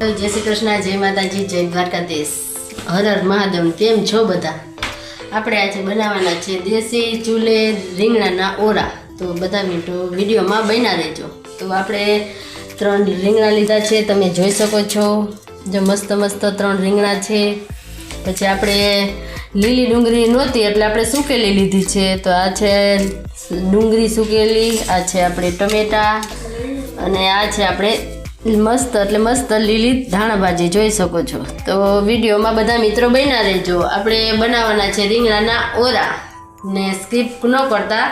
જય શ્રી કૃષ્ણ, જય માતાજી, જય દ્વારકાધીશ. હર હર મહાદેવ, કેમ છો બધા? આપણે આજે બનાવવાના છે દેશી ચૂલે રીંગણાના ઓરા. તો બધા મિનિટો વિડીયોમાં બન્યા રહેજો. તો આપણે ત્રણ રીંગણા લીધા છે, તમે જોઈ શકો છો. જો મસ્ત મસ્ત ત્રણ રીંગણા છે. પછી આપણે લીલી ડુંગળી નહોતી, એટલે આપણે સુકેલી લીધી છે. તો આ છે ડુંગળી સુકેલી, આ છે આપણે ટમેટા, અને આ છે આપણે મસ્ત એટલે મસ્ત લીલી ધાણાભાજી જોઈ શકો છો. તો વિડીયોમાં બધા મિત્રો બન્યા રહેજો. આપણે બનાવવાના છે રીંગણાના ઓરા ને સ્કીપ ન કરતા.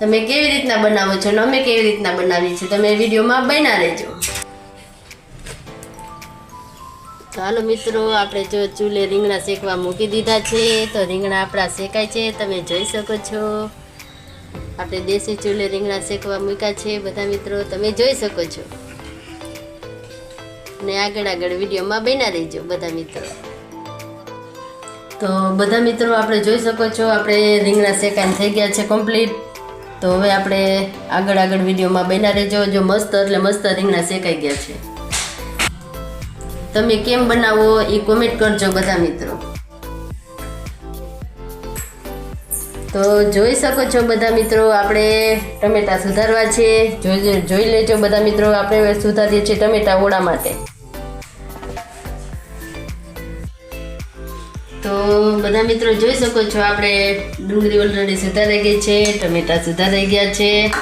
તમે કેવી રીતના બનાવો છો ને અમે કેવી રીતના બનાવીએ છીએ તમે વિડીયોમાં બન્યા રહેજો. હાલો મિત્રો, આપણે જો ચૂલે રીંગણા શેકવા મૂકી દીધા છે, તો રીંગણા આપણા શેકાય છે, તમે જોઈ શકો છો. આપણે દેશી ચૂલે રીંગણા શેકવા મૂક્યા છે, બધા મિત્રો, તમે જોઈ શકો છો. ને આગળ આગળ વિડીયોમાં બન્યા રહેજો બધા મિત્રો. તો બધા મિત્રો આપણે જોઈ શકો છો, આપણે રીંગણા શેકાઈને થઈ ગયા છે કમ્પ્લીટ તો હવે આપણે આગળ આગળ વિડીયોમાં બન્યા રહેજો, જો મસ્ત એટલે મસ્ત રીંગણા શેકાઈ ગયા છે. તમે કેમ બનાવો એ કોમેન્ટ કરજો બધા મિત્રો. તો જોઈ શકો છો બધા મિત્રો, આપણે ટમેટા સુધારવા છે. જોઈ લેજો બધા મિત્રો, આપણે સુધારીએ છીએ ટમેટા ઓળા માટે. બધા મિત્રો, જોઈ શકો છો, આપણે ડુંગળી ઓલરેડી સુધારાઈ ગઈ છે, ટમેટા સુધારાઈ ગયા છે.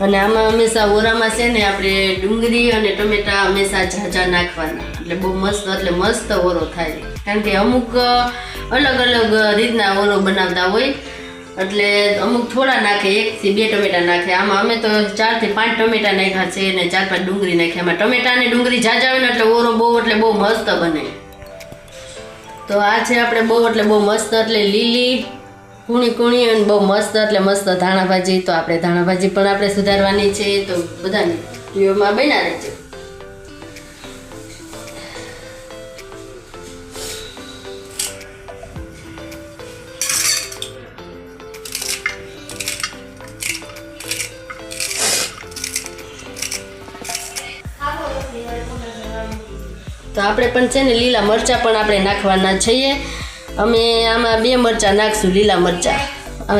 અને આમાં હંમેશા ઓરામાં છે ને, આપણે ડુંગળી અને ટમેટા હંમેશા ઝાઝા નાખવાના. એટલે બહુ મસ્ત, એટલે મસ્ત ઓરો થાય. કારણ કે અમુક અલગ અલગ રીતના ઓરો બનાવતા હોય. એટલે અમુક થોડા નાખે એકથી બે ટમેટા નાખે. આમાં અમે તો ચારથી પાંચ ટમેટા નાખ્યા છે અને ચાર પાંચ ડુંગળી નાખ્યા આમાં ટમેટા અને ડુંગળી ઝાઝા આવે ને, એટલે ઓરો બહુ, એટલે બહુ મસ્ત બને. તો આ છે આપણે બહુ એટલે બહુ મસ્ત, એટલે લીલી કૂણી કૂણી અને બહુ મસ્ત, એટલે મસ્ત ધાણાભાજી. તો આપણે ધાણાભાજી પણ આપણે સુધારવાની છે, તો બધાની વિડીયોમાં બન્યા રહેજો. તો આપણે પણ છે ને લીલા મરચાં પણ આપણે નાખવાના છીએ. અમે આમાં બે મરચાં નાખશું લીલા મરચાં.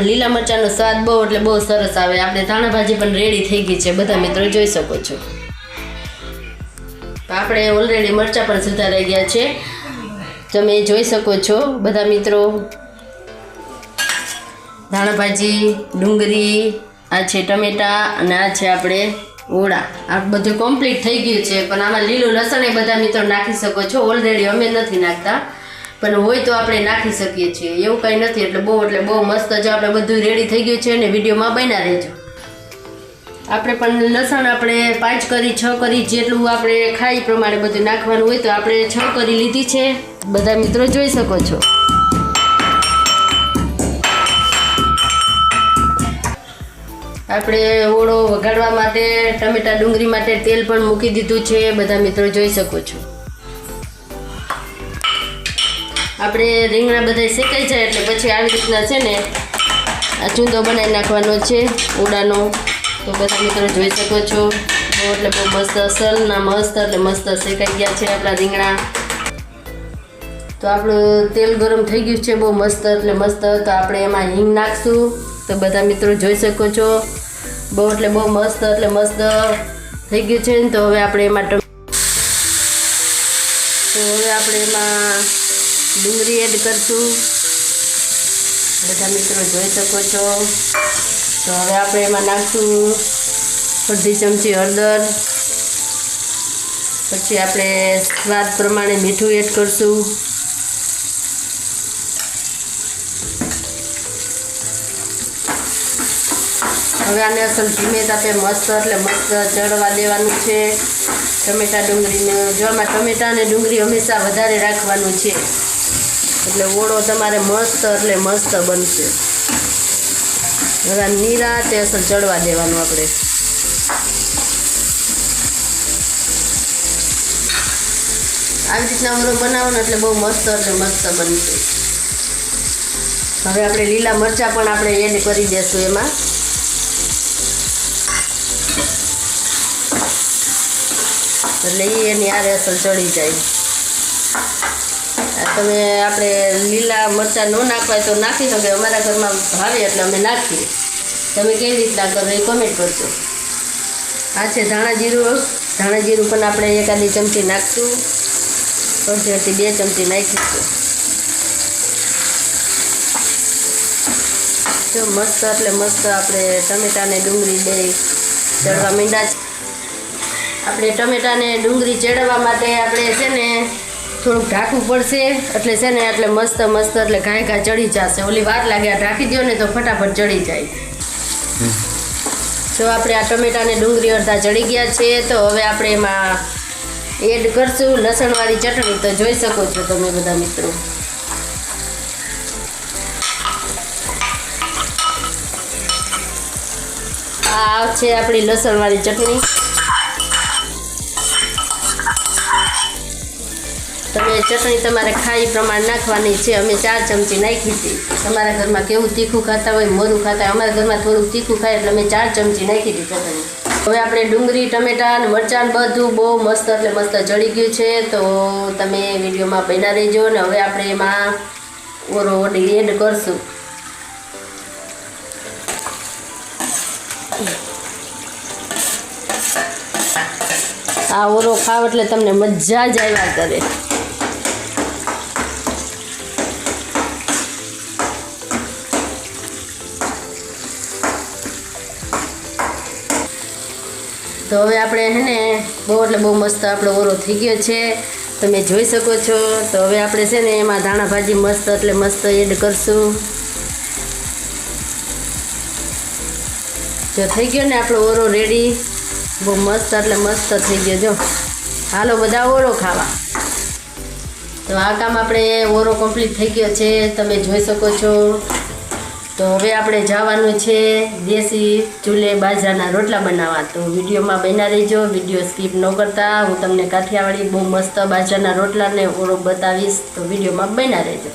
લીલા મરચાંનો સ્વાદ બહુ એટલે બહુ સરસ આવે. આપણે ધાણા ભાજી પણ રેડી થઈ ગઈ છે. બધા મિત્રો જોઈ શકો છો. આપણે ઓલરેડી મરચાં પણ સુધારાઈ ગયા છે. તમે જોઈ શકો છો બધા મિત્રો. ધાણા ભાજી, ડુંગળી, આ છે ટમેટા અને આ છે આપણે ઓળા. આ બધું કમ્પ્લીટ થઈ ગયું છે. પણ આમાં લીલું લસણ એ બધા મિત્રો નાખી શકો છો. ઓલરેડી અમે નથી નાખતા. પણ હોય તો આપણે નાખી શકીએ છીએ. એવું કંઈ નથી. એટલે બહુ એટલે બહુ મસ્ત જો આપણે બધું રેડી થઈ ગયું છે અને વિડીયોમાં બન્યા રહેજો. આપણે પણ લસણ આપણે પાંચ કરી, છ કરી જેટલું આપણે ખાઈ પ્રમાણે બધું નાખવાનું હોય તો આપણે છ કરી લીધી છે. બધા મિત્રો જોઈ શકો છો. આપણે ઓળો વઘાડવા માટે, ટમેટા ડુંગળી માટે તેલ પણ મૂકી દીધું છે. બધા મિત્રો જોઈ શકો છો. આપણે રીંગણા બધા શેકાઈ જાય એટલે પછી આવી રીતના છે ને, આ ચૂંદો બનાવી નાખવાનો છે ઓળાનો તો બધા મિત્રો જોઈ શકો છો. એટલે બહુ મસ્ત અસલ, ના મસ્ત એટલે મસ્ત શેકાઈ ગયા છે આપણા રીંગણા. તો આપણું તેલ ગરમ થઈ ગયું છે, બહુ મસ્ત એટલે મસ્ત. તો આપણે એમાં હિંગ નાખશું. તો બધા મિત્રો જોઈ શકો છો. બહુ એટલે બહુ મસ્ત, એટલે મસ્ત થઈ ગયું છે ને તો હવે આપણે એમાં તો હવે આપણે એમાં ડુંગળી એડ કરશું. બધા મિત્રો જોઈ શકો છો. તો હવે આપણે એમાં નાખશું અડધી ચમચી હળદર. પછી આપણે સ્વાદ પ્રમાણે મીઠું એડ કરશું. હવે આને ધીમે તાપે મસ્ત એટલે મસ્ત ચડવા દેવાનું છે. ટમેટા ડુંગળીને જો આમાં ટમેટા અને ડુંગળી હંમેશા વધારે રાખવાનું છે. એટલે ઓળો તમારે મસ્ત એટલે મસ્ત બનશે. હવે નિરાતે અસલ ચડવા દેવાનું આપણે. આવી રીતના ઓળો બનાવવાનો એટલે બહુ મસ્ત એટલે મસ્ત બનશે. હવે આપણે લીલા મરચાં પણ આપણે એડ કરી દઈશું એમાં. એટલે એ એની આરે અસર ચડી જાય. તમે આપણે લીલા મરચાં ન નાખવા તો નાખી શકે. અમારા ઘરમાં ભાવે એટલે અમે નાખીએ. તમે કેવી રીતના કરો એ કોમેન્ટ કરજો. આ છે ધાણા જીરું ધાણા જીરું પણ આપણે એકાદી ચમચી નાખશું. અડધી બે ચમચી નાખીશું. જો મસ્ત એટલે મસ્ત આપણે ટમેટાને ડુંગળી દઈ ચડવા મીંડા આપણે ટમેટાને ડુંગળી ચડવા માટે આપણે છે ને થોડુંક ઢાંકવું પડશે. એટલે છે ને એટલે મસ્ત મસ્ત એટલે ઘાય ઘા ચડી જશે. ઓલી વાર લાગે આ ઢાંકી દો ને તો ફટાફટ ચડી જાય. જો આપણે આ ટમેટાને ડુંગળી અડધા ચડી ગયા છે. તો હવે આપણે એમાં એડ કરશું. લસણવાળી ચટણી તો જોઈ શકો છો તમે બધા મિત્રો. આ છે આપણી લસણવાળી ચટણી. તમે ચટણી તમારે ખાઈ પ્રમાણ નાખવાની છે, અમે ચાર ચમચી નાખી હતી. તમારા ઘરમાં કેવું તીખું ખાતા હોય, મોરું ખાતા હોય, અમારા ઘરમાં થોડુંક તીખું ખાય એટલે અમે ચાર ચમચી નાખી હતી ચટણી. હવે આપણે ડુંગળી, ટમેટા અને મરચાં બધું બહુ મસ્ત એટલે મસ્ત ચડી ગયું છે, તો તમે વિડીયોમાં બન્યા રહેજો ને હવે આપણે એમાં ઓરો ઓડી એડ કરશું. આ ઓરો ખાવ એટલે તમને મજા જ આવ્યા કરે. તો હવે આપણે હે ને બહુ એટલે બહુ મસ્ત આપણો ઓરો થઈ ગયો છે. તમે જોઈ શકો છો. તો હવે આપણે છે ને એમાં ધાણા ભાજી મસ્ત એટલે મસ્ત એડ કરશું. જો થઈ ગયો ને આપણો ઓરો રેડી બહુ મસ્ત એટલે મસ્ત થઈ ગયો જો. હાલો બધા ઓરો ખાવા. તો આ કામ આપણે ઓરો કમ્પ્લીટ થઈ ગયો છે. તમે જોઈ શકો છો. તો હવે આપણે જવાનું છે દેશી ચૂલે બાજરાના રોટલા બનાવવા. તો વિડીયોમાં બન્યા રહેજો. વીડિયો સ્કીપ ન કરતા. હું તમને કાઠિયાવાડી બહુ મસ્ત બાજરાના રોટલાને ઓળો બતાવીશ. તો વિડીયોમાં બન્યા રહેજો.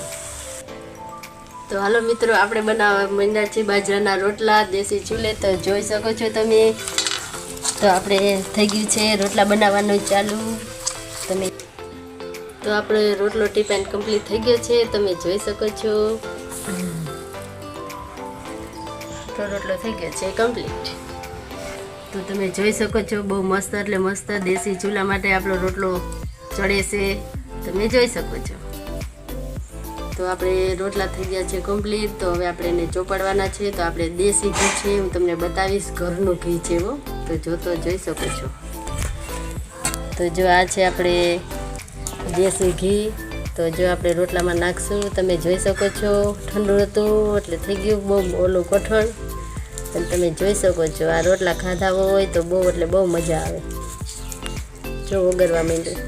તો હાલો મિત્રો, આપણે બનાવવા માંડ્યા છે બાજરાના રોટલા, દેશી ચૂલે. તો જોઈ શકો છો તમે. તો આપણે થઈ ગયું છે રોટલા બનાવવાનું ચાલુ. તમે તો આપણે રોટલો ટીપ એન્ડ કમ્પ્લીટ થઈ ગયો છે. તમે જોઈ શકો છો. તો રોટલો થઈ ગયો છે કમ્પ્લીટ તો તમે જોઈ શકો છો, બહુ મસ્ત એટલે મસ્ત દેશી ચૂલા માટે આપણો રોટલો ચડે છે. તમે જોઈ શકો છો. તો આપણે રોટલા થઈ ગયા છે કમ્પ્લીટ તો હવે આપણે એને ચોપાડવાના છે. તો આપણે દેશી ઘી છે, હું તમને બતાવીશ ઘરનું ઘી છે એવો તો જોતો જોઈ શકો છો. તો જો આ છે આપણે દેશી ઘી. તો જો આપણે રોટલામાં નાખશું. તમે જોઈ શકો છો, ઠંડુ હતું એટલે થઈ ગયું, બહુ ઓલું કઠણ અને તમે જોઈ શકો છો, આ રોટલા ખાધા હોય તો બહુ, એટલે બહુ મજા આવે. જો ઓગળવા માંડ્યું.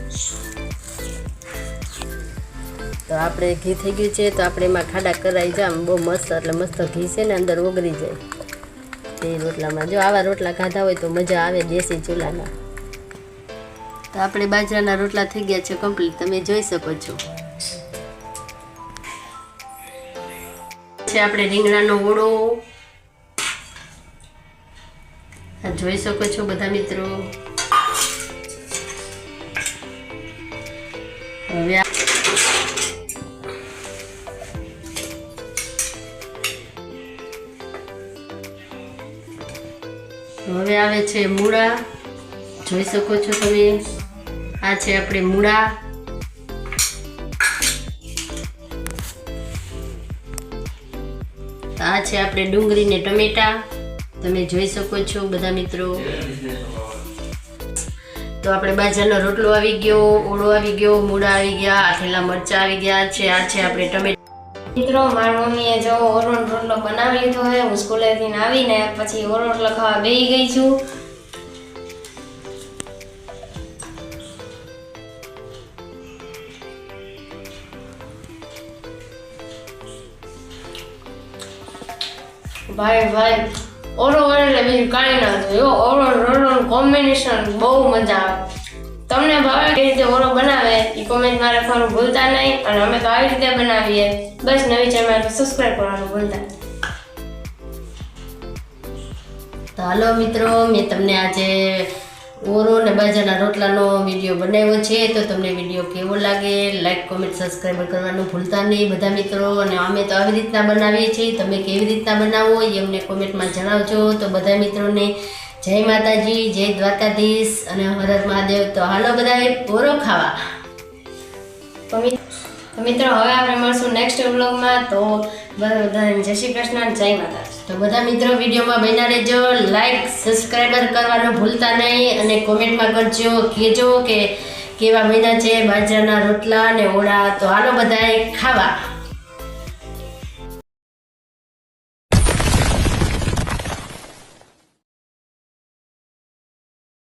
તો આપણે ઘી થઈ ગયું છે, તો આપણે એમાં ખાડા કરાવી જામ બહુ મસ્ત, એટલે મસ્ત ઘી છે ને અંદર ઓગળી જાય. તે રોટલામાં જો આવા રોટલા ખાધા હોય તો મજા આવે દેશી ચૂલાના તો આપણે બાજરાના રોટલા થઈ ગયા છે કમ્પ્લીટ તમે જોઈ શકો છો. છે આપણે રીંગણાનો ઓળો આ જોઈ શકો છો બધા મિત્રો. હવે હવે આવે છે મૂળા. જોઈ શકો છો તમે? આ છે આપણે મૂળા. આ છે આપણે ડુંગળી ને ટમેટા. તમે જોઈ શકો છો બધા મિત્રો. તો આપણે બાજરાનો રોટલો આવી ગયો, ઓળો આવી ગયો, મૂળા આવી ગયા, આથેલા મરચા આવી ગયા, છે આ છે આપણે ટમેટા. મિત્રો, મારી મમ્મીએ જો ઓરોટ રોટલો બનાવી લીધો છે, હું સ્કૂલેથી આવીને પછી ઓરોટ લખાવા બેહી ગઈ છું. ભાઈ ભાઈ ઓરો એટલે બીજું કાંઈ ના એવો ઓરો રોટલોનું કોમ્બિનેશન બહુ મજા આવે. તમને ભાવે કેવી રીતે ઓરો બનાવે એ કોમેન્ટમાં લખવાનું ભૂલતા નહીં. અને અમે તો આવી રીતે બનાવીએ. બસ નવી ચેનલ સબસ્ક્રાઈબ કરવાનું ભૂલતા. તો હાલો મિત્રો, મેં તમને આજે ઓરો ને બાજરાના રોટલાનો વીડિયો બનાવ્યો છે, તો તમને વીડિયો કેવો લાગે? લાઈક કોમેન્ટ સબસ્ક્રાઈબ કરવાનું ભૂલતા નહીં બધા મિત્રો. અને અમે તો આવી રીતના બનાવીએ છીએ. તમે કેવી રીતના બનાવો એ અમને કોમેન્ટમાં જણાવજો. તો બધા મિત્રોને જય માતાજી, જય દ્વારકાધીશ અને હર હર મહાદેવ. તો હાલો બધા ઓરો ખાવા. તો મિત્રો, હવે આપણે મળશું નેક્સ્ટ વ્લોગમાં તો બધાને જય શ્રી કૃષ્ણ જય માતા તો બધા મિત્રો વિડીયોમાં બન્યા રહેજો. લાઈક સબસ્ક્રાઈબર કરવાનું ભૂલતા નહીં અને કોમેન્ટમાં કરજો, કહેજો કે કેવા મહિના છે, બાજરાના રોટલા અને ઓળા તો હાલો બધાએ ખાવા.